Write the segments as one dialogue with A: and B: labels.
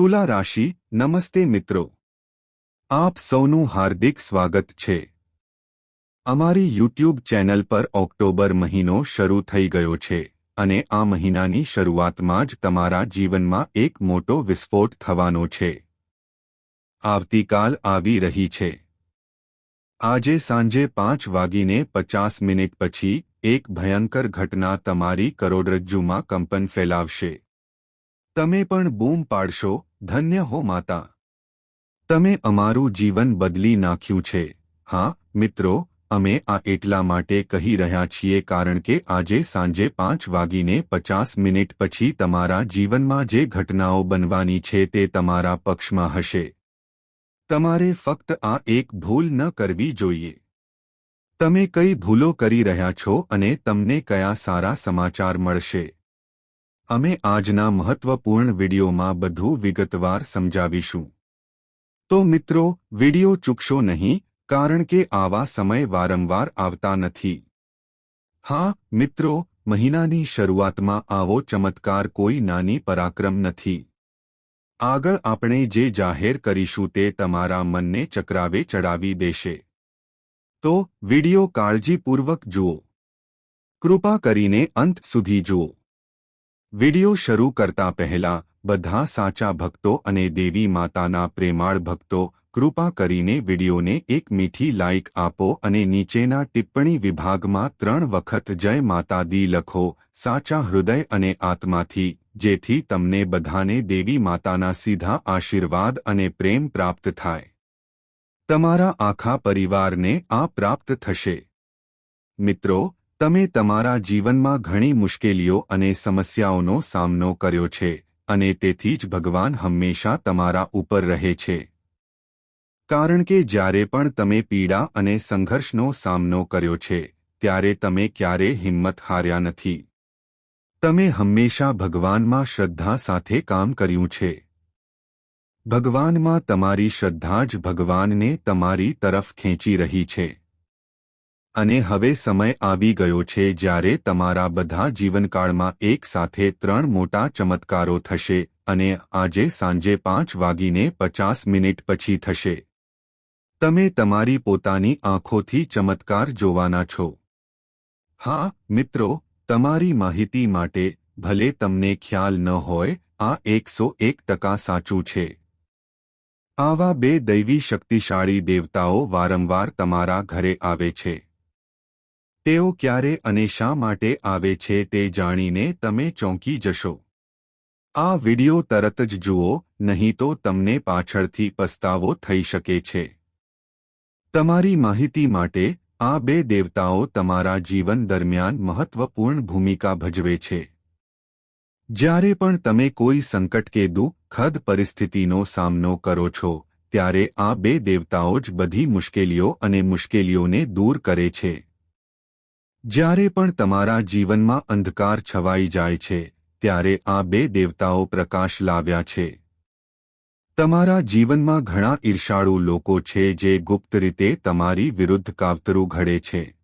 A: તુલા રાશિ, નમસ્તે મિત્રો. આપ સૌનું હાર્દિક સ્વાગત છે. અમારી યુટ્યુબ ચેનલ પર ઓક્ટોબર મહિનો શરૂ થઈ ગયો છે અને આ મહિનાની શરૂઆતમાં જ તમારા જીવનમાં એક મોટો વિસ્ફોટ થવાનો છે. આવતીકાલ આવી રહી છે. આજે સાંજે પાંચ વાગીને પચાસ મિનિટ પછી એક ભયંકર ઘટના તમારી કરોડરજ્જુમાં કંપન ફેલાવશે. તમે પણ બૂમ પાડશો ધન્ય હો માતા. તમે અમારું જીવન બદલી નાખ્યું છે. હા, મિત્રો, અમે આ એટલા માટે કહી રહ્યા છીએ કારણ કે આજે સાંજે પાંચ વાગીને પચાસ મિનિટ પછી તમારા જીવનમાં જે ઘટનાઓ બનવાની છે તે તમારા પક્ષમાં હશે. તમારે ફક્ત આ એક ભૂલ ન કરવી જોઈએ. તમે કઈ ભૂલો કરી રહ્યા છો અને તમને કયા સારા સમાચાર મળશે? અમે આજના મહત્વપૂર્ણ વિડીયોમાં બધું વિગતવાર સમજાવીશું. તો મિત્રો, વીડિયો ચૂકશો નહીં, કારણ કે આવા સમય વારંવાર આવતા નથી. હા, મિત્રો, મહિનાની શરૂઆતમાં આવો ચમત્કાર કોઈ નાની પરાક્રમ નથી. આગળ આપણે જે જાહેર કરીશું તે તમારા મનને ચક્રાવે ચડાવી દેશે. તો, વિડિયો કાળજીપૂર્વક જુઓ. કૃપા કરીને અંત સુધી જુઓ. વિડિયો શરૂ કરતા પહેલા બધા સાચા ભક્તો અને દેવી માતાના પ્રેમાળ ભક્તો કૃપા કરીને વિડિયોને એક મીઠી લાઇક આપો અને નીચેના ટિપ્પણી વિભાગમાં ત્રણ વખત જય માતા દી લખો, સાચા હૃદય અને આત્માથી, જેથી તમને બધાને દેવી માતાના સીધા આશીર્વાદ અને પ્રેમ પ્રાપ્ત થાય. તમારા આખા પરિવારને આ પ્રાપ્ત થશે. મિત્રો તમે તમારા જીવનમાં ઘણી મુશ્કેલીઓ અને સમસ્યાઓનો સામનો કર્યો છે, અને તેથી જ ભગવાન હંમેશા તમારા ઉપર રહે છે. કારણ કે જ્યારે પણ તમે પીડા અને સંઘર્ષનો સામનો કર્યો છે, ત્યારે તમે ક્યારે હિંમત હાર્યા નથી. તમે હંમેશા ભગવાનમાં શ્રદ્ધા સાથે કામ કર્યું છે. ભગવાનમાં તમારી શ્રદ્ધા જ ભગવાનને તમારી તરફ ખેંચી રહી છે. અને હવે સમય આવી ગયો છે જ્યારે તમારા બધા જીવનકાળમાં એક સાથે ત્રણ મોટા ચમત્કારો થશે અને આજે સાંજે પાંચ વાગીને પચાસ મિનિટ પછી થશે. તમે તમારી પોતાની આંખોથી ચમત્કાર જોવાના છો. હા, મિત્રો, તમારી માહિતી માટે ભલે તમને ખ્યાલ ન હોય, આ એકસો એક ટકા સાચું છે. આવા બે દૈવી શક્તિશાળી દેવતાઓ વારંવાર તમારા ઘરે આવે છે. તેઓ ક્યારે અને શા માટે આવે છે તે જાણીને તમે ચોંકી જશો. આ વિડિયો તરત જ જુઓ, નહીં તો તમને પાછળથી પસ્તાવો થઈ શકે છે. તમારી માહિતી માટે, આ બે દેવતાઓ તમારા જીવન દરમિયાન મહત્વપૂર્ણ ભૂમિકા ભજવે છે. જ્યારે પણ તમે કોઈ સંકટ કે દુઃખદ પરિસ્થિતિનો સામનો કરો છો, ત્યારે આ બે દેવતાઓ જ બધી મુશ્કેલીઓ અને મુશ્કેલીઓને દૂર કરે છે. જ્યારે પણ તમારા જીવનમાં અંધકાર છવાઈ જાય છે, ત્યારે આ બે દેવતાઓ પ્રકાશ લાવ્યા છે. તમારા જીવનમાં ઘણા ઈર્ષાળુ લોકો છે જે ગુપ્ત રીતે તમારી વિરુદ્ધ કાવતરું ઘડે છે.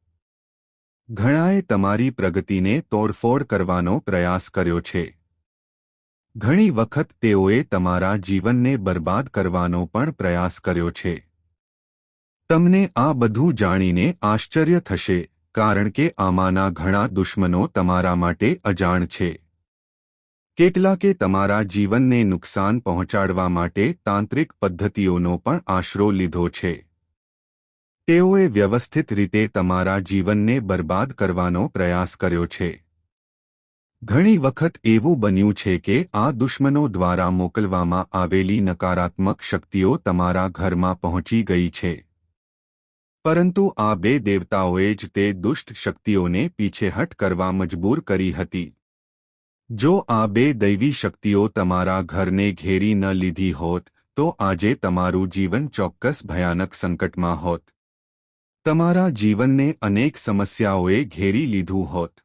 A: ઘણાએ તમારી પ્રગતિને તોડફોડ કરવાનો પ્રયાસ કર્યો છે. ઘણી વખત તેઓએ તમારા જીવનને બરબાદ કરવાનો પણ પ્રયાસ કર્યો છે. તમને આ બધું જાણીને આશ્ચર્ય થશે કારણ કે આમાંના ઘણા દુશ્મનો તમારા માટે અજાણ છે. કેટલાકે તમારા જીવનને નુકસાન પહોંચાડવા માટે તાંત્રિક પદ્ધતિઓનો પણ આશરો લીધો છે. તેઓએ વ્યવસ્થિત રીતે તમારા જીવનને બરબાદ કરવાનો પ્રયાસ કર્યો છે. ઘણી વખત એવું બન્યું છે કે આ દુશ્મનો દ્વારા મોકલવામાં આવેલી નકારાત્મક શક્તિઓ તમારા ઘરમાં પહોંચી ગઈ છે. પરંતુ આ બે દેવતાઓએ જ તે દુષ્ટ શક્તિઓને પીછેહટ કરવા મજબૂર કરી હતી. જો આ બે દૈવી શક્તિઓ તમારા ઘરને ઘેરી ન લીધી હોત, તો આજે તમારું જીવન ચોક્કસ ભયાનક સંકટમાં હોત. તમારા જીવનને અનેક સમસ્યાઓએ ઘેરી લીધું હોત.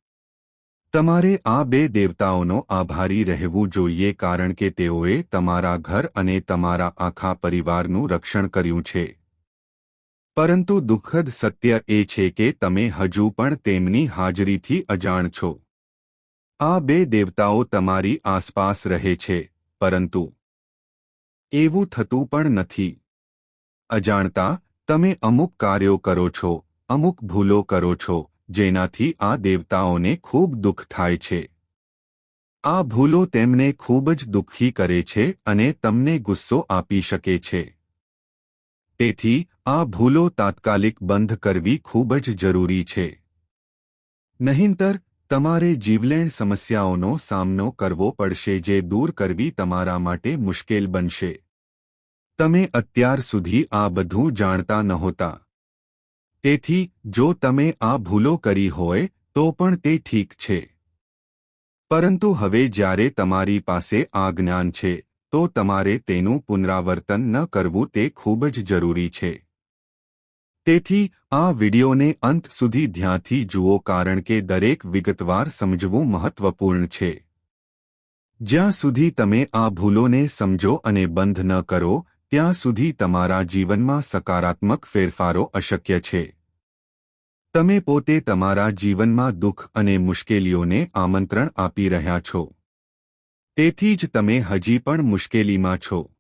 A: તમારે આ બે દેવતાઓનો આભારી રહેવું જોઈએ કારણ કે તેઓએ તમારા ઘર અને તમારા આખા પરિવારનું રક્ષણ કર્યું છે. પરંતુ દુઃખદ સત્ય એ છે કે તમે હજુ પણ તેમની હાજરીથી અજાણ છો. આ બે દેવતાઓ તમારી આસપાસ રહે છે, પરંતુ એવું થતું પણ નથી. અજાણતા, તમે અમુક કાર્યો કરો છો, અમુક ભૂલો કરો છો, જેનાથી આ દેવતાઓને ખૂબ દુઃખ થાય છે. આ ભૂલો તેમને ખૂબ જ દુઃખી કરે છે અને તમને ગુસ્સો આપી શકે છે. તેથી આ ભૂલો તાત્કાલિક બંધ કરવી ખૂબ જ જરૂરી છે. નહીંતર, તમારે જીવલેણ સમસ્યાઓનો સામનો કરવો પડશે જે દૂર કરવી તમારા માટે મુશ્કેલ બનશે. તમે અત્યાર સુધી આ બધું જાણતા નહોતા. તેથી જો તમે આ ભૂલો કરી હોય, તો પણ તે ઠીક છે. પરંતુ હવે જ્યારે તમારી પાસે આ જ્ઞાન છે, તો તમારે તેનું પુનરાવર્તન ન કરવું તે ખૂબ જ જરૂરી છે. તેથી આ વિડિયોને અંત સુધી ધ્યાનથી જુઓ કારણ કે દરેક વિગતવાર સમજવું મહત્વપૂર્ણ છે. જ્યાં સુધી તમે આ ભૂલોને સમજો અને બંધ ન કરો, ત્યાં સુધી તમારા જીવનમાં સકારાત્મક ફેરફારો અશક્ય છે. તમે પોતે તમારા જીવનમાં દુઃખ અને મુશ્કેલીઓને આમંત્રણ આપી રહ્યા છો. તેથી જ તમે હજી પણ મુશ્કેલીમાં છો.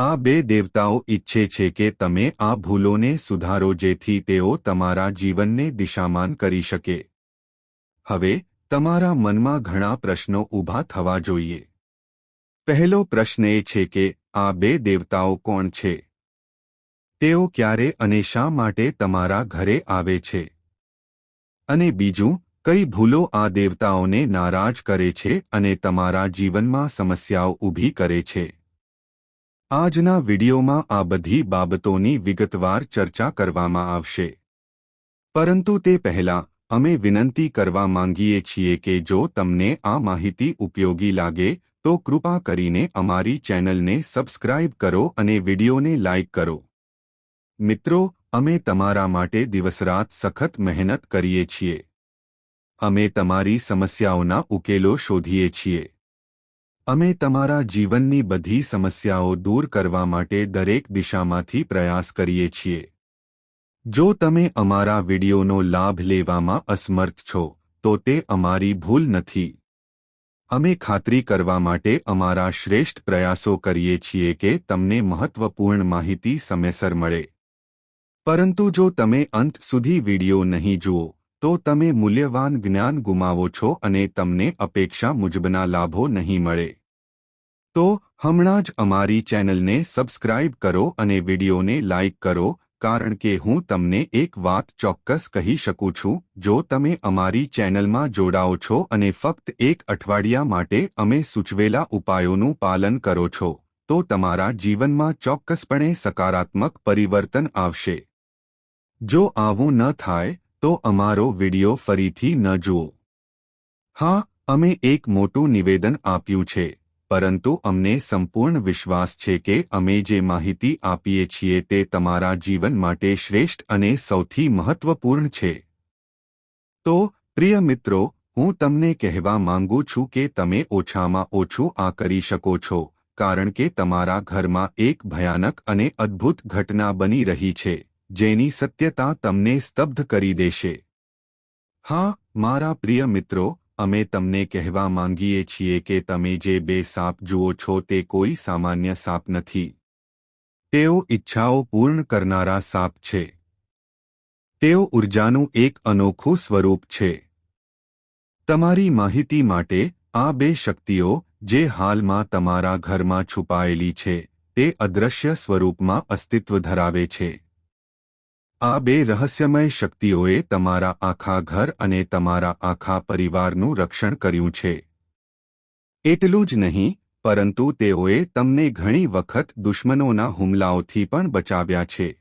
A: આ બે દેવતાઓ ઈચ્છે છે કે તમે આ ભૂલોને સુધારો જેથી તેઓ તમારા જીવનને દિશામાન કરી શકે. હવે, તમારા મનમાં ઘણા પ્રશ્નો ઊભા થવા જોઈએ. પહેલો પ્રશ્ન એ છે કે, આ બે દેવતાઓ કોણ છે? તેઓ ક્યારે અને શા માટે તમારા ઘરે આવે છે? અને બીજું, કઈ ભૂલો આ દેવતાઓને નારાજ કરે છે અને તમારા જીવનમાં સમસ્યાઓ ઊભી કરે છે? આજના વિડિયોમાં આ બધી બાબતોની વિગતવાર ચર્ચા કરવામાં આવશે. પરંતુ તે પહેલાં, અમે વિનંતી કરવા માંગીએ છીએ કે જો તમને આ માહિતી ઉપયોગી લાગે, તો કૃપા કરીને અમારી ચેનલને સબસ્ક્રાઇબ કરો અને વિડિયોને લાઇક કરો. મિત્રો, અમે તમારા માટે દિવસરાત સખત મહેનત કરીએ છીએ. અમે તમારી સમસ્યાઓના ઉકેલો શોધીએ છીએ. અમે તમારા જીવનની બધી સમસ્યાઓ દૂર કરવા માટે દરેક દિશામાંથી પ્રયાસ કરીએ છીએ. જો તમે અમારા વિડીયોનો લાભ લેવામાં અસમર્થ છો, તો તે અમારી ભૂલ નથી. અમે ખાતરી કરવા માટે અમારા શ્રેષ્ઠ પ્રયાસો કરીએ છીએ કે તમને મહત્વપૂર્ણ માહિતી સમયસર મળે. પરંતુ જો તમે અંત સુધી વિડિયો નહીં જુઓ, તો તમે મૂલ્યવાન જ્ઞાન ગુમાવો છો અને તમને અપેક્ષા મુજબના લાભો નહીં મળે. તો હમણાં જ અમારી ચેનલને સબસ્ક્રાઇબ કરો અને વિડિયોને લાઇક કરો, કારણ કે હું તમને એક વાત ચોક્કસ કહી શકું છું, જો તમે અમારી ચેનલમાં જોડાઓ છો અને ફક્ત એક અઠવાડિયા માટે અમે સૂચવેલા ઉપાયોનું પાલન કરો છો, તો તમારા જીવનમાં ચોક્કસપણે સકારાત્મક પરિવર્તન આવશે. જો આવું ન થાય, તો અમારો વિડિયો ફરીથી ન જુઓ. હા, અમે એક મોટું નિવેદન આપ્યું છે. પરંતુ અમને સંપૂર્ણ વિશ્વાસ છે કે અમે જે માહિતી આપીએ છીએ તે તમારા જીવન માટે શ્રેષ્ઠ અને સૌથી મહત્વપૂર્ણ છે. તો, પ્રિય મિત્રો, હું તમને કહેવા માંગુ છું કે તમે ઓછામાં ઓછું આ કરી શકો છો, કારણ કે તમારા ઘરમાં એક ભયાનક અને અદ્ભુત ઘટના બની રહી છે, જેની સત્યતા તમને સ્તબ્ધ કરી દેશે. હા, મારા પ્રિય મિત્રો અમે તમને કહેવા માંગીએ છીએ કે તમે જે બે સાપ જુઓ છો તે કોઈ સામાન્ય સાપ નથી. તેઓ ઈચ્છાઓ પૂર્ણ કરનારા સાપ છે. તેઓ ઉર્જાનું એક અનોખું સ્વરૂપ છે. તમારી માહિતી માટે, આ બે શક્તિઓ, જે હાલમાં તમારા ઘરમાં છુપાયેલી છે, તે અદ્રશ્ય સ્વરૂપમાં અસ્તિત્વ ધરાવે છે. આ બે રહસ્યમય શક્તિઓએ તમારા આખા ઘર અને તમારા આખા પરિવારનું રક્ષણ કર્યું છે. એટલું જ નહીં, પરંતુ તેઓએ તમને ઘણી વખત દુશ્મનોના હુમલાઓથી પણ બચાવ્યા છે.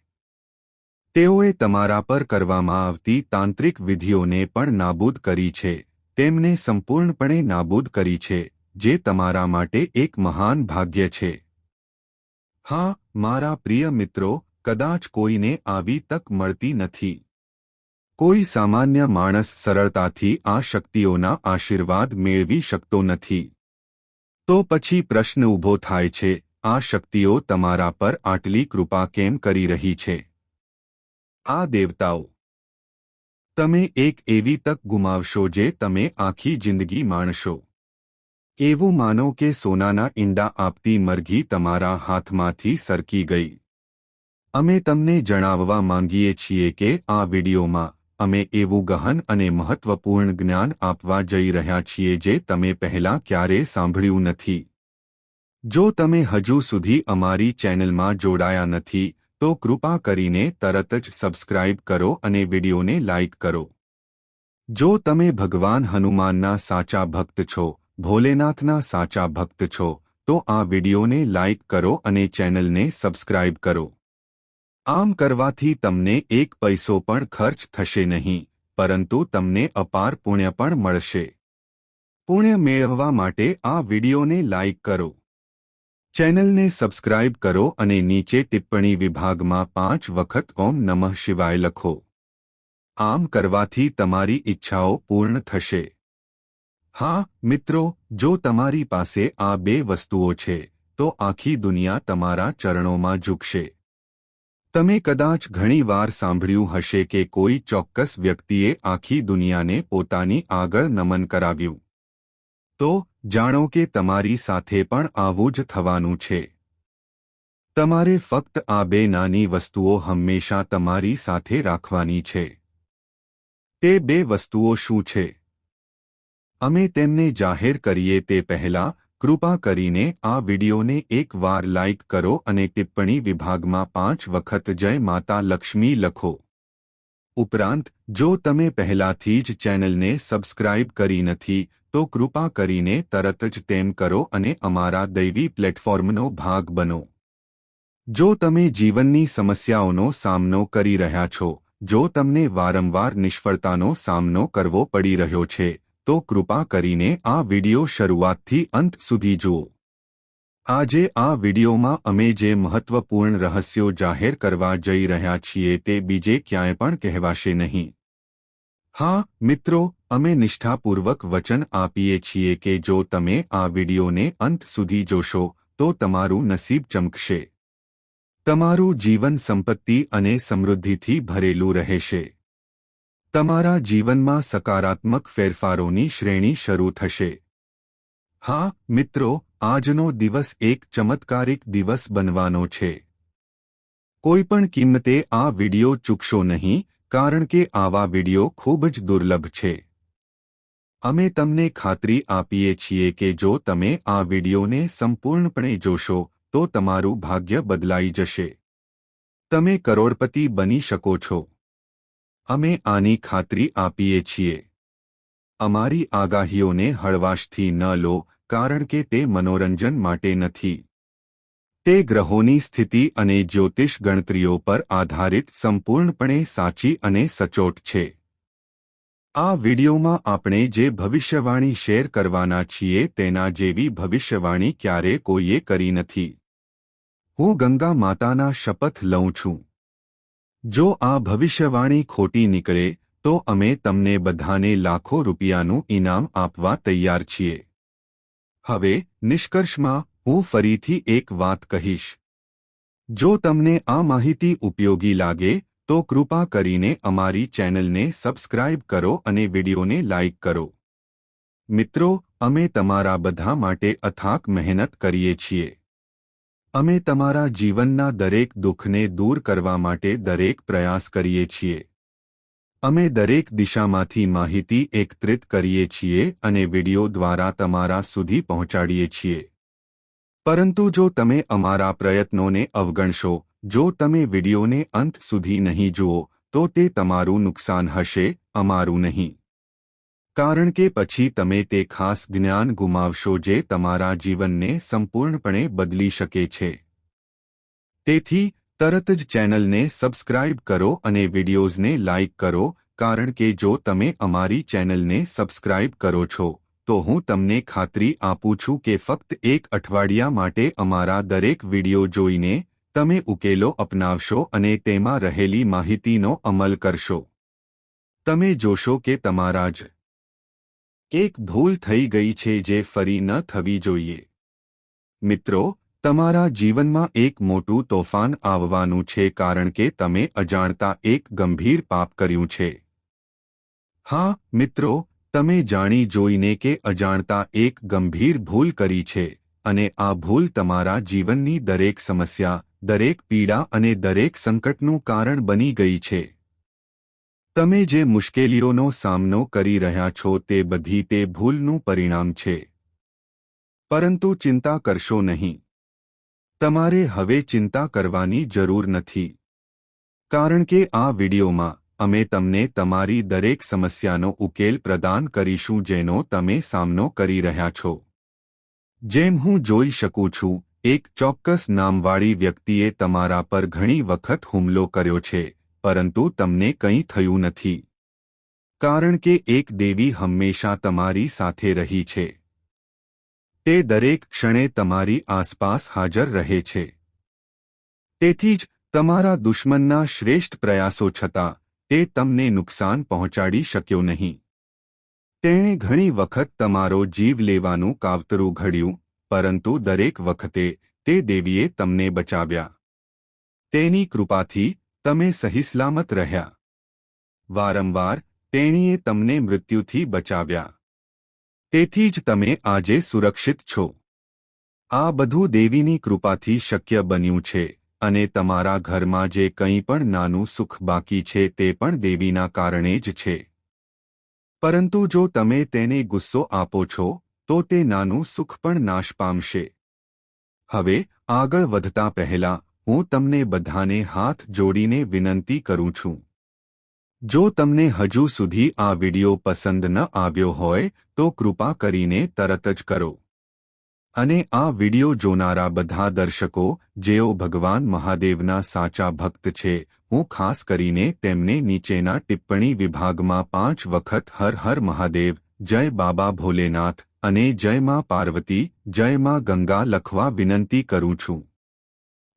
A: તેઓએ તમારા પર કરવામાં આવતી તાંત્રિક વિધિઓને પણ નાબૂદ કરી છે. તેમને સંપૂર્ણપણે નાબૂદ કરી છે, જે તમારા માટે એક મહાન ભાગ્ય છે. હા, મારા પ્રિય મિત્રો કદાચ કોઈને આવી તક મળતી નથી. કોઈ સામાન્ય માણસ સરળતાથી આ શક્તિઓના આશીર્વાદ મેળવી શકતો નથી. તો પછી પ્રશ્ન ઊભો થાય છે, આ શક્તિઓ તમારા પર આટલી કૃપા કેમ કરી રહી છે? આ દેવતાઓ, તમે એક એવી તક ગુમાવશો જે તમે આખી જિંદગી માણશો. એવું માનો કે સોનાના ઈંડા આપતી મરઘી તમારા હાથમાંથી સરકી ગઈ. અમે તમને જણાવવા માંગીએ છીએ કે આ વિડીયોમાં અમે એવું ગહન અને મહત્વપૂર્ણ જ્ઞાન આપવા જઈ રહ્યા છીએ જે તમે પહેલાં ક્યારેય સાંભળ્યું નથી. જો તમે હજુ સુધી અમારી ચેનલમાં જોડાયા નથી, તો કૃપા કરીને તરત જ સબસ્ક્રાઇબ કરો અને વિડિયોને લાઇક કરો. જો તમે ભગવાન હનુમાનના સાચા ભક્ત છો, ભોલેનાથના સાચા ભક્ત છો, તો આ વિડિયોને લાઇક કરો અને ચેનલને સબસ્ક્રાઇબ કરો. આમ કરવાથી તમને એક પૈસો પણ ખર્ચ થશે નહીં, પરંતુ તમને અપાર પુણ્ય પણ મળશે. પુણ્ય મેળવવા માટે આ વિડિયોને લાઇક કરો. ચેનલને સબસ્ક્રાઇબ કરો અને નીચે ટિપ્પણી વિભાગમાં પાંચ વખત ઓમ નમઃ શિવાય લખો. આમ કરવાથી તમારી ઈચ્છાઓ પૂર્ણ થશે. હા, મિત્રો, જો તમારી પાસે આ બે વસ્તુઓ છે, તો આખી દુનિયા તમારા ચરણોમાં ઝૂકશે. તમે કદાચ ઘણીવાર સાંભળ્યું હશે કે કોઈ ચોક્કસ વ્યક્તિએ આખી દુનિયાને પોતાની આગળ નમન કરાવ્યું. તો, જાણો કે તમારી સાથે પણ આવું જ થવાનું છે. તમારે ફક્ત આ બે નાની વસ્તુઓ હંમેશા તમારી સાથે રાખવાની છે. તે બે વસ્તુઓ શું છે? અમે તેમને જાહેર કરીએ તે પહેલાં કૃપા કરીને આ વિડિયોને એકવાર લાઇક કરો અને ટિપ્પણી વિભાગમાં પાંચ વખત જય માતા લક્ષ્મી લખો. ઉપરાંત, જો તમે પહેલાથી જ ચેનલને સબસ્ક્રાઇબ કરી નથી, તો કૃપા કરીને તરત જ તેમ કરો અને અમારા દૈવી પ્લેટફોર્મનો ભાગ બનો. જો તમે જીવનની સમસ્યાઓનો સામનો કરી રહ્યા છો, જો તમને વારંવાર નિષ્ફળતાનો સામનો કરવો પડી રહ્યો છે તો કૃપા કરીને આ વિડિયો શરૂઆતથી અંત સુધી જુઓ. આજે આ વિડિયોમાં અમે જે મહત્વપૂર્ણ રહસ્યો જાહેર કરવા જઈ રહ્યા છીએ તે બીજે ક્યાંય પણ કહેવાશે નહીં. હા, મિત્રો, અમે નિષ્ઠાપૂર્વક વચન આપીએ છીએ કે જો તમે આ વિડિયોને અંત સુધી જોશો, તો તમારું નસીબ ચમકશે. તમારું જીવન સંપત્તિ અને સમૃદ્ધિથી ભરેલું રહેશે. તમારા જીવનમાં સકારાત્મક ફેરફારોની શ્રેણી શરૂ થશે. હા, મિત્રો, આજનો દિવસ એક ચમત્કારિક દિવસ બનવાનો છે. કોઈપણ કિંમતે આ વિડિયો ચૂકશો નહીં, કારણ કે આવા વિડિયો ખૂબ જ દુર્લભ છે. અમે તમને ખાતરી આપીએ છીએ કે જો તમે આ વિડિયોને સંપૂર્ણપણે જોશો, તો તમારું ભાગ્ય બદલાઈ જશે. તમે કરોડપતિ બની શકો છો. અમે આની ખાતરી આપીએ છીએ. અમારી આગાહીઓને હળવાશથી ન લો, કારણ કે તે મનોરંજન માટે નથી. તે ગ્રહોની સ્થિતિ અને જ્યોતિષ ગણતરીઓ પર આધારિત સંપૂર્ણપણે સાચી અને સચોટ છે. આ વિડિયોમાં આપણે જે ભવિષ્યવાણી શેર કરવાના છીએ તેના જેવી ભવિષ્યવાણી ક્યારે કોઈએ કરી નથી. હું ગંગા માતાના શપથ લઉં છું. જો આ ભવિષ્યવાણી ખોટી નીકળે, તો અમે તમને બધાને લાખો રૂપિયાનું ઇનામ આપવા તૈયાર છીએ. હવે, નિષ્કર્ષમાં, હું ફરીથી એક વાત કહીશ. જો તમને આ માહિતી ઉપયોગી લાગે, તો કૃપા કરીને અમારી ચેનલને સબસ્ક્રાઇબ કરો અને વિડિયોને લાઇક કરો. મિત્રો, અમે તમારા બધા માટે અથાક મહેનત કરીએ છીએ. અમે તમારા જીવનના દરેક દુઃખને દૂર કરવા માટે દરેક પ્રયાસ કરીએ છીએ. અમે દરેક દિશામાંથી માહિતી એકત્રિત કરીએ છીએ અને વિડિયો દ્વારા તમારા સુધી પહોંચાડીએ છીએ. પરંતુ જો તમે અમારા પ્રયત્નોને અવગણશો, જો તમે વિડિયોને અંત સુધી નહીં જુઓ, તો તે તમારું નુકસાન હશે, અમારું નહીં. કારણ કે પછી તમે તે ખાસ જ્ઞાન ગુમાવશો જે તમારા જીવનને સંપૂર્ણપણે બદલી શકે છે. તેથી, તરત જ ચેનલને સબસ્ક્રાઇબ કરો અને વિડિયોઝને લાઇક કરો, કારણ કે જો તમે અમારી ચેનલને સબસ્ક્રાઇબ કરો છો, તો હું તમને ખાતરી આપું છું કે ફક્ત એક અઠવાડિયા માટે અમારા દરેક વીડિયો જોઈને, તમે ઉકેલો અપનાવશો અને તેમાં રહેલી માહિતીનો અમલ કરશો. તમે જોશો કે તમારા જ એક ભૂલ થઈ ગઈ છે જે ફરી ન થવી જોઈએ. મિત્રો, તમારા જીવનમાં એક મોટું તોફાન આવવાનું છે કારણ કે તમે અજાણતા એક ગંભીર પાપ કર્યું છે. હા, મિત્રો, તમે જાણી જોઈને કે અજાણતા એક ગંભીર ભૂલ કરી છે, અને આ ભૂલ તમારા જીવનની દરેક સમસ્યા, દરેક પીડા અને દરેક સંકટનું કારણ બની ગઈ છે. તમે જે મુશ્કેલીઓનો સામનો કરી રહ્યા છો તે બધી તે ભૂલનું પરિણામ છે. પરંતુ ચિંતા કરશો નહીં. તમારે હવે ચિંતા કરવાની જરૂર નથી. કારણ કે આ વિડિયોમાં અમે તમને તમારી દરેક સમસ્યાનો ઉકેલ પ્રદાન કરીશું જેનો તમે સામનો કરી રહ્યા છો. જેમ હું જોઈ શકું છું, એક ચોક્કસ નામવાળી વ્યક્તિએ તમારા પર ઘણી વખત હુમલો કર્યો છે. પરંતુ તમને કંઈ થયું નથી. કારણ કે એક દેવી હંમેશા તમારી સાથે રહી છે. તે દરેક ક્ષણે તમારી આસપાસ હાજર રહે છે. તેથી જ તમારા દુશ્મનના શ્રેષ્ઠ પ્રયાસો છતાં તે તમને નુકસાન પહોંચાડી શક્યો નહીં. તેણે ઘણી વખત તમારો જીવ લેવાનું કાવતરું ઘડ્યું, પરંતુ દરેક વખતે તે દેવીએ તમને બચાવ્યા. તેની કૃપાથી તમે સહીસલામત રહ્યા. વારંવાર તેણીએ તમને મૃત્યુથી બચાવ્યા. તેથી જ તમે આજે સુરક્ષિત છો. આ બધું દેવીની કૃપાથી શક્ય બન્યું છે અને તમારા ઘરમાં જે કંઈ પણ નાનું સુખ બાકી છે તે પણ દેવીના કારણે જ છે. પરંતુ જો તમે તેને ગુસ્સો આપો છો, તો તે નાનું સુખ પણ નાશ પામશે. હવે આગળ વધતા પહેલા હું તમને બધાને હાથ જોડીને વિનંતી કરું છું. જો તમને હજુ સુધી આ વિડિયો પસંદ ન આવ્યો હોય, તો કૃપા કરીને તરત જ કરો. અને આ વિડિયો જોનારા બધા દર્શકો, જેઓ ભગવાન મહાદેવના સાચા ભક્ત છે, હું ખાસ કરીને તેમને નીચેના ટિપ્પણી વિભાગમાં પાંચ વખત હર હર મહાદેવ, જય બાબા ભોલેનાથ, અને જય માં પાર્વતી, જય માં ગંગા લખવા વિનંતી કરું છું.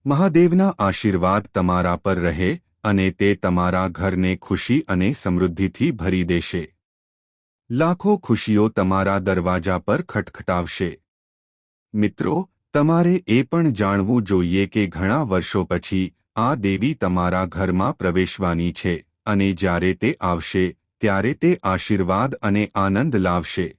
A: મહાદેવના આશીર્વાદ તમારા પર રહે અને તે તમારા ઘરને ખુશી અને સમૃદ્ધિથી ભરી દેશે. લાખો ખુશીઓ તમારા દરવાજા પર ખટખટાવશે. મિત્રો, તમારે એ પણ જાણવું જોઈએ કે ઘણા વર્ષો પછી આ દેવી તમારા ઘરમાં પ્રવેશવાની છે અને જ્યારે તે આવશે, ત્યારે તે આશીર્વાદ અને આનંદ લાવશે.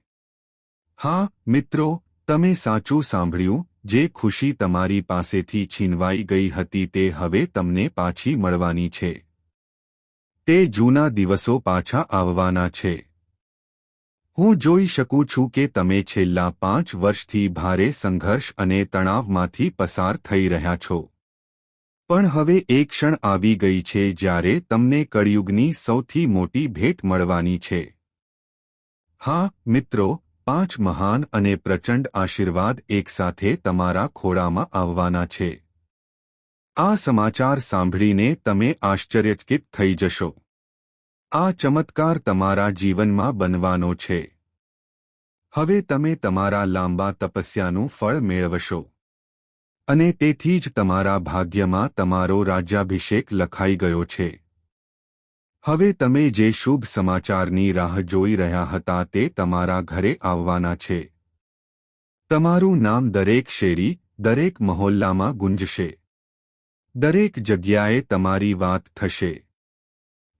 A: હા, મિત્રો, તમે સાચું સાંભળ્યું જે ખુશી તમારી પાસેથી છીનવાઈ ગઈ હતી તે હવે તમને પાછી મળવાની છે. તે જૂના દિવસો પાછા આવવાના છે. હું જોઈ શકું છું કે તમે છેલ્લા પાંચ વર્ષથી ભારે સંઘર્ષ અને તણાવમાંથી પસાર થઈ રહ્યા છો. પણ હવે એક ક્ષણ આવી ગઈ છે જ્યારે તમને કળિયુગની સૌથી મોટી ભેટ મળવાની છે. હા, મિત્રો પાંચ મહાન અને પ્રચંડ આશીર્વાદ એકસાથે તમારા ખોળામાં આવવાના છે. આ સમાચાર સાંભળીને તમે આશ્ચર્યચકિત થઈ જશો. આ ચમત્કાર તમારા જીવનમાં બનવાનો છે. હવે તમે તમારા લાંબા તપસ્યાનું ફળ મેળવશો. અને તેથી જ તમારા ભાગ્યમાં તમારો રાજ્યાભિષેક લખાઈ ગયો છે. હવે તમે જે શુભ સમાચારની રાહ જોઈ રહ્યા હતા તે તમારા ઘરે આવવાના છે. તમારું નામ દરેક શેરી, દરેક મહોલ્લામાં ગુંજશે. દરેક જગ્યાએ તમારી વાત થશે.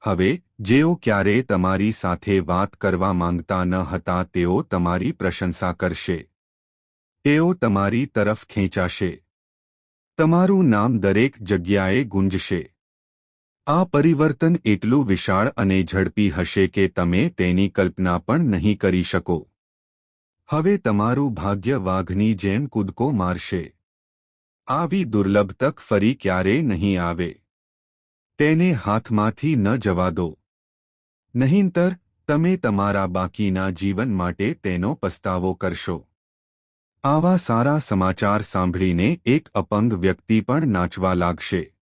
A: હવે, જેઓ ક્યારે તમારી સાથે વાત કરવા માંગતા ન હતા તેઓ તમારી પ્રશંસા કરશે. તેઓ તમારી તરફ ખેંચાશે. તમારું નામ દરેક જગ્યાએ ગુંજશે. આ પરિવર્તન એટલું વિશાળ અને ઝડપી હશે કે તમે તેની કલ્પના પણ નહીં કરી શકો. હવે તમારું ભાગ્ય વાઘની જેમ કૂદકો મારશે. આવી દુર્લભ તક ફરી ક્યારે નહીં આવે? તેને હાથમાંથી ન જવા દો. નહીંતર, તમે તમારા બાકીના જીવન માટે તેનો પસ્તાવો કરશો. આવા સારા સમાચાર સાંભળીને એક અપંગ વ્યક્તિ પણ નાચવા લાગશે.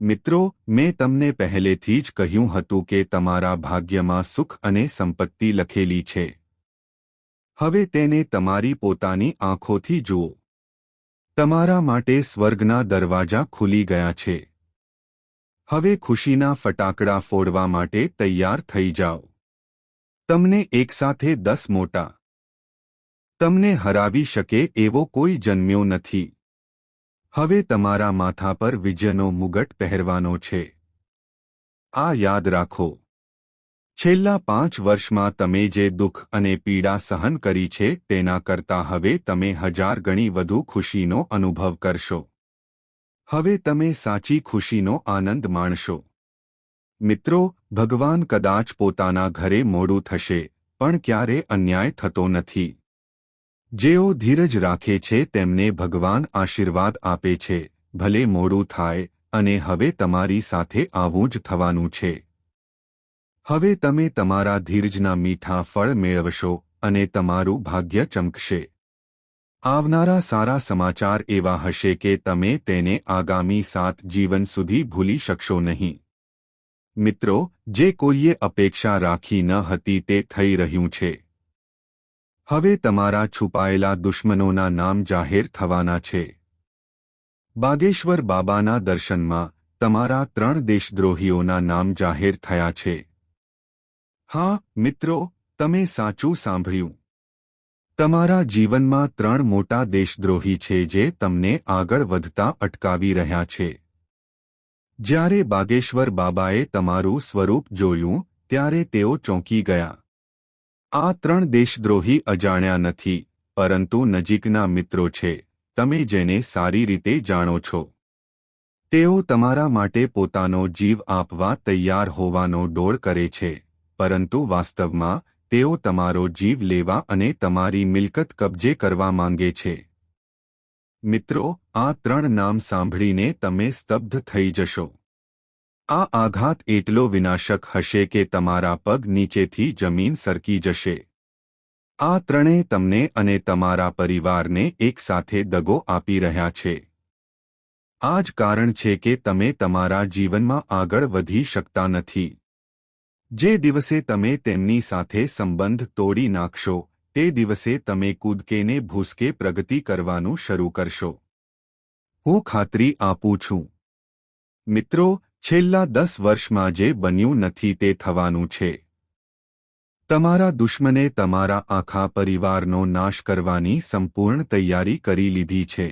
A: મિત્રો, મેં તમને પહેલેથી જ કહ્યું હતું કે તમારા ભાગ્યમાં સુખ અને સંપત્તિ લખેલી છે. હવે તેને તમારી પોતાની આંખોથી જુઓ. તમારા માટે સ્વર્ગના દરવાજા ખુલી ગયા છે. હવે ખુશીના ફટાકડા ફોડવા માટે તૈયાર થઈ જાઓ. તમને એકસાથે દસ મોટા. તમને હરાવી શકે એવો કોઈ જન્મ્યો નથી. હવે તમારા માથા પર વિજયનો મુગટ પહેરવાનો છે. આ યાદ રાખો. છેલ્લા પાંચ વર્ષમાં તમે જે દુઃખ અને પીડા સહન કરી છે તેના કરતાં હવે તમે હજાર ગણી વધુ ખુશીનો અનુભવ કરશો. હવે તમે સાચી ખુશીનો આનંદ માણશો. મિત્રો, ભગવાન કદાચ પોતાના ઘરે મોડું થશે, પણ ક્યારે અન્યાય થતો નથી. જેઓ ધીરજ રાખે છે તેમને ભગવાન આશીર્વાદ આપે છે, ભલે મોડું થાય અને હવે તમારી સાથે આવું જ થવાનું છે. હવે તમે તમારા ધીરજના મીઠા ફળ મેળવશો અને તમારું ભાગ્ય ચમકશે. આવનારા સારા સમાચાર એવા હશે કે તમે તેને આગામી સાત જીવન સુધી ભૂલી શકશો નહીં. મિત્રો, જે કોઈએ અપેક્ષા રાખી ન હતી તે થઈ રહ્યું છે. હવે તમારા છુપાયેલા દુશ્મનોના નામ જાહેર થવાના છે. બાગેશ્વર બાબાના દર્શનમાં તમારા ત્રણ દેશદ્રોહીઓના નામ જાહેર થયા છે. હા, મિત્રો, તમે સાચું સાંભળ્યું. તમારા જીવનમાં ત્રણ મોટા દેશદ્રોહી છે જે તમને આગળ વધતા અટકાવી રહ્યા છે. જ્યારે બાગેશ્વર બાબાએ તમારું સ્વરૂપ જોયું, ત્યારે તેઓ ચોંકી ગયા. આ ત્રણ દેશદ્રોહી અજાણ્યા નથી, પરંતુ નજીકના મિત્રો છે, તમે જેને સારી રીતે જાણો છો. તેઓ તમારા માટે પોતાનો જીવ આપવા તૈયાર હોવાનો ડોળ કરે છે, પરંતુ વાસ્તવમાં, તેઓ તમારો જીવ લેવા અને તમારી મિલકત કબજે કરવા માંગે છે. મિત્રો, આ ત્રણ નામ સાંભળીને તમે સ્તબ્ધ થઈ જશો. આ આઘાત એટલો વિનાશક હશે કે તમારા પગ નીચેથી જમીન સરકી જશે. આ ત્રણેય તમને અને તમારા પરિવારને એકસાથે દગો આપી રહ્યા છે. આ જ કારણ છે કે તમે તમારા જીવનમાં આગળ વધી શકતા નથી. જે દિવસે તમે તેમની સાથે સંબંધ તોડી નાખશો, તે દિવસે તમે કૂદકેને ભૂસકે પ્રગતિ કરવાનું શરૂ કરશો. હું ખાતરી આપું છું. મિત્રો છેલ્લા દસ વર્ષમાં જે બન્યું નથી તે થવાનું છે. તમારા દુશ્મને તમારા આખા પરિવારનો નાશ કરવાની સંપૂર્ણ તૈયારી કરી લીધી છે.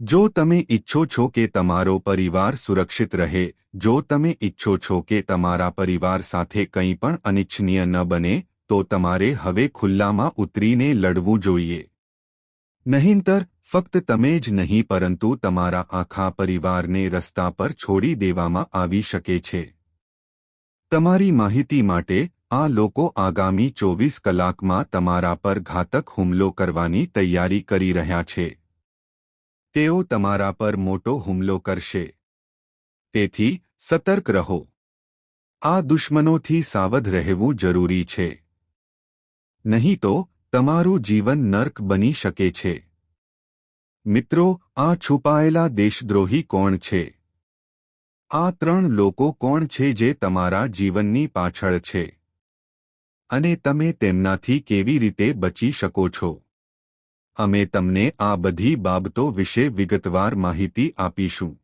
A: જો તમે ઇચ્છો છો કે તમારો પરિવાર સુરક્ષિત રહે, જો તમે ઇચ્છો છો કે તમારા પરિવાર સાથે કંઈ પણ અનિચ્છનીય ન બને, તો તમારે હવે ખુલ્લામાં ઉતરીને લડવું જોઈએ. નહીંતર ફક્ત તમે જ નહીં, પરંતુ તમારા આખા પરિવારને રસ્તા પર છોડી દેવામાં આવી શકે છે. તમારી માહિતી માટે, આ લોકો આગામી ચોવીસ કલાકમાં તમારા પર ઘાતક હુમલો કરવાની તૈયારી કરી રહ્યા છે. તેઓ તમારા પર મોટો હુમલો કરશે. તેથી, સતર્ક રહો. આ દુશ્મનોથી સાવધ રહેવું જરૂરી છે. નહીં તો તમારું જીવન નર્ક બની શકે છે. મિત્રો, આ છુપાયેલા દેશદ્રોહી કોણ છે? આ ત્રણ લોકો કોણ છે જે તમારા જીવનની પાછળ છે? અને તમે તેમનાથી કેવી રીતે બચી શકો છો? અમે તમને આ બધી બાબતો વિશે વિગતવાર માહિતી આપીશું.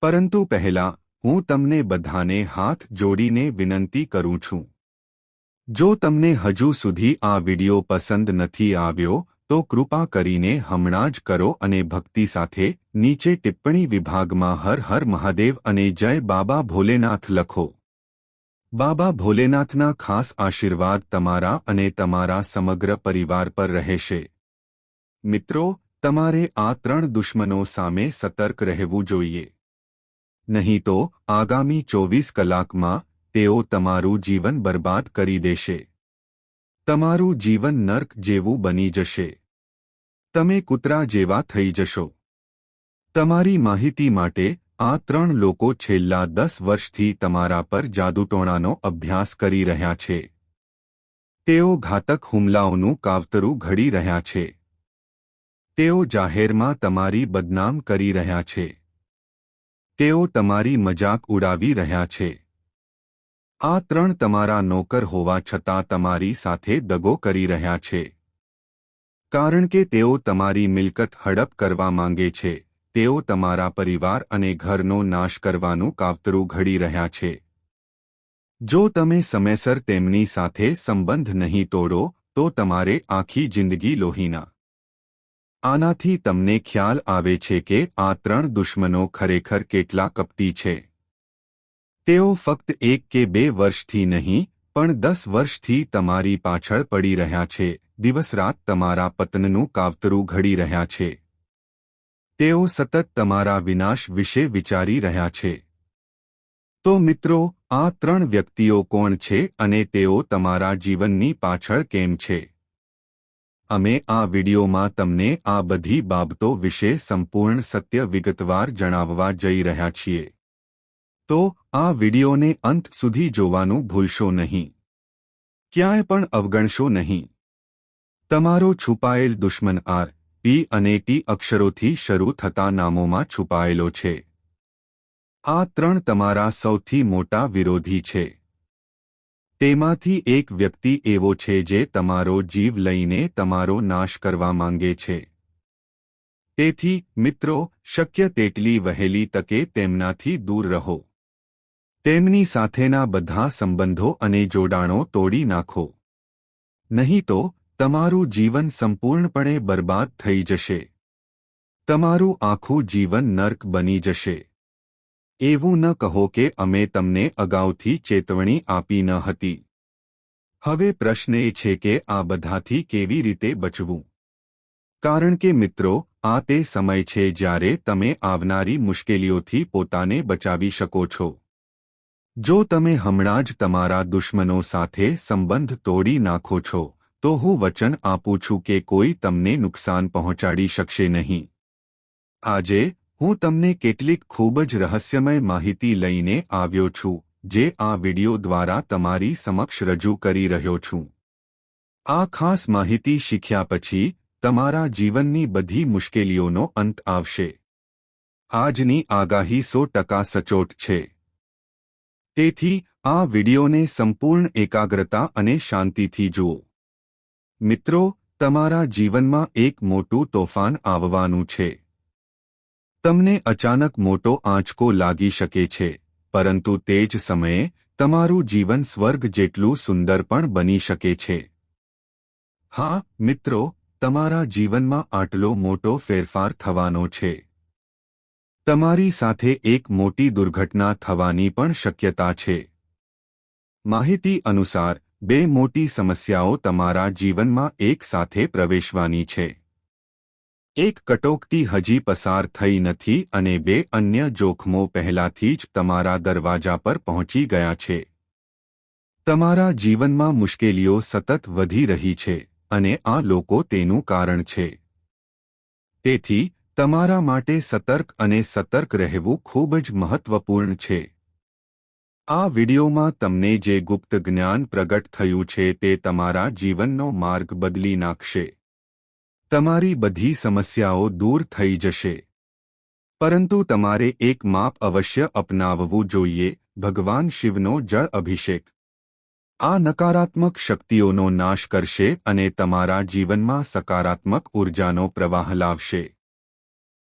A: પરંતુ પહેલા, હું તમને બધાને હાથ જોડીને વિનંતી કરું છું. જો તમને હજુ સુધી આ વિડિયો પસંદ નથી આવ્યો, તો કૃપા કરીને હમણાં જ કરો અને ભક્તિ સાથે નીચે ટિપ્પણી વિભાગમાં હર હર મહાદેવ અને જય બાબા ભોલેનાથ લખો. બાબા ભોલેનાથના ખાસ આશીર્વાદ તમારા અને તમારા સમગ્ર પરિવાર પર રહેશે. મિત્રો, તમારે આ ત્રણ દુશ્મનો સામે સતર્ક રહેવું જોઈએ. નહીં તો આગામી ચોવીસ કલાકમાં તેઓ તમારું જીવન બરબાદ કરી દેશે. તમારું જીવન નર્ક જેવું બની જશે. તમે કૂતરા જેવા થઈ જશો. તમારી માહિતી માટે આ ત્રણ લોકો છેલ્લા દસ વર્ષથી તમારા પર જાદુટોણાનો અભ્યાસ કરી રહ્યા છે. તેઓ ઘાતક હુમલાઓનું કાવતરું ઘડી રહ્યા છે. તેઓ જાહેરમાં તમારી બદનામ કરી રહ્યા છે. તેઓ તમારી મજાક ઉડાવી રહ્યા છે. આ ત્રણ તમારા નોકર હોવા છતાં તમારી સાથે દગો કરી રહ્યા છે. કારણ કે તેઓ તમારી મિલકત હડપ કરવા માંગે છે, તેઓ તમારા પરિવાર અને ઘરનો નાશ કરવાનું કાવતરું ઘડી રહ્યા છે. જો તમે સમયસર તેમની સાથે સંબંધ નહીં તોડો, તો તમારે આખી જિંદગી લોહીના. આનાથી તમને ખ્યાલ આવે છે કે આ ત્રણ દુશ્મનો ખરેખર કેટલા કપટી છે. તેઓ ફક્ત એક કે બે વર્ષથી નહીં, પણ દસ વર્ષથી તમારી પાછળ પડી રહ્યા છે. દિવસરાત તમારા પતનનું કાવતરું ઘડી રહ્યા છે. તેઓ સતત તમારા વિનાશ વિશે વિચારી રહ્યા છે. તો મિત્રો, આ ત્રણ વ્યક્તિઓ કોણ છે અને તેઓ તમારા જીવનની પાછળ કેમ છે? અમે આ વિડિયોમાં તમને આ બધી બાબતો વિશે સંપૂર્ણ સત્ય વિગતવાર જણાવવા જઈ રહ્યા છીએ. તો આ વિડિયોને અંત સુધી જોવાનું ભૂલશો નહીં. ક્યાંય પણ અવગણશો નહીં. તમારો છુપાયેલ દુશ્મન આર પી અને ટી અક્ષરોથી શરૂ થતા નામોમાં છુપાયેલો છે. આ ત્રણ તમારા સૌથી મોટા વિરોધી છે. તેમાંથી એક વ્યક્તિ એવો છે જે તમારો જીવ લઈને તમારો નાશ કરવા માંગે છે. તેથી, મિત્રો, શક્ય તેટલી વહેલી તકે તેમનાથી દૂર રહો. તેમની સાથેના બધા સંબંધો અને જોડાણો તોડી નાખો. નહીં તો, તમારું જીવન સંપૂર્ણપણે બરબાદ થઈ જશે. તમારું આખું જીવન નર્ક બની જશે. એવું ન કહો કે અમે તમને અગાઉથી ચેતવણી આપી ન હતી. હવે પ્રશ્ન એ છે કે આ બધાથી કેવી રીતે બચવું? કારણ કે મિત્રો, આ તે સમય છે જ્યારે તમે આવનારી મુશ્કેલીઓથી પોતાને બચાવી શકો છો. જો તમે હમણાં જ તમારા દુશ્મનો સાથે સંબંધ તોડી નાખો છો, તો હું વચન આપું છું કે કોઈ તમને નુકસાન પહોંચાડી શકશે નહીં. આજે, હું તમને કેટલીક ખૂબ જ રહસ્યમય માહિતી લઈને આવ્યો છું, જે આ વિડિયો દ્વારા તમારી સમક્ષ રજૂ કરી રહ્યો છું. આ ખાસ માહિતી શીખ્યા પછી, તમારા જીવનની બધી મુશ્કેલીઓનો અંત આવશે. આજની આગાહી સો ટકા સચોટ છે. તેથી, આ વિડિયોને સંપૂર્ણ એકાગ્રતા અને શાંતિથી જુઓ. મિત્રો, તમારા જીવનમાં એક મોટું તોફાન આવવાનું છે. તમને અચાનક મોટો આંચકો લાગી શકે છે, પરંતુ તે જ સમયે, તમારું જીવન સ્વર્ગ જેટલું સુંદર પણ બની શકે છે. હા, મિત્રો, તમારા જીવનમાં આટલો મોટો ફેરફાર થવાનો છે. તમારી સાથે એક મોટી દુર્ઘટના થવાની પણ શક્યતા છે. માહિતી અનુસાર, બે મોટી સમસ્યાઓ તમારા જીવનમાં એક સાથે પ્રવેશવાની છે. એક કટોકટી હજી પસાર થઈ નથી અને બે અન્ય જોખમો પહેલાથી જ તમારા દરવાજા પર પહોંચી ગયા છે. તમારા જીવનમાં મુશ્કેલીઓ સતત વધી રહી છે અને આ લોકો તેનું કારણ છે. તેથી તમારા માટે સતર્ક અને સતર્ક રહેવું ખૂબ જ મહત્વપૂર્ણ છે. આ વિડિયોમાં તમને જે ગુપ્ત જ્ઞાન પ્રગટ થયું છે તે તમારા જીવનનો માર્ગ બદલી નાખશે. તમારી બધી સમસ્યાઓ દૂર થઈ જશે. પરંતુ તમારે એક માપ અવશ્ય અપનાવવું જોઈએ, ભગવાન શિવનો જળ અભિષેક. આ નકારાત્મક શક્તિઓનો નાશ કરશે અને તમારા જીવનમાં સકારાત્મક ઉર્જાનો પ્રવાહ લાવશે.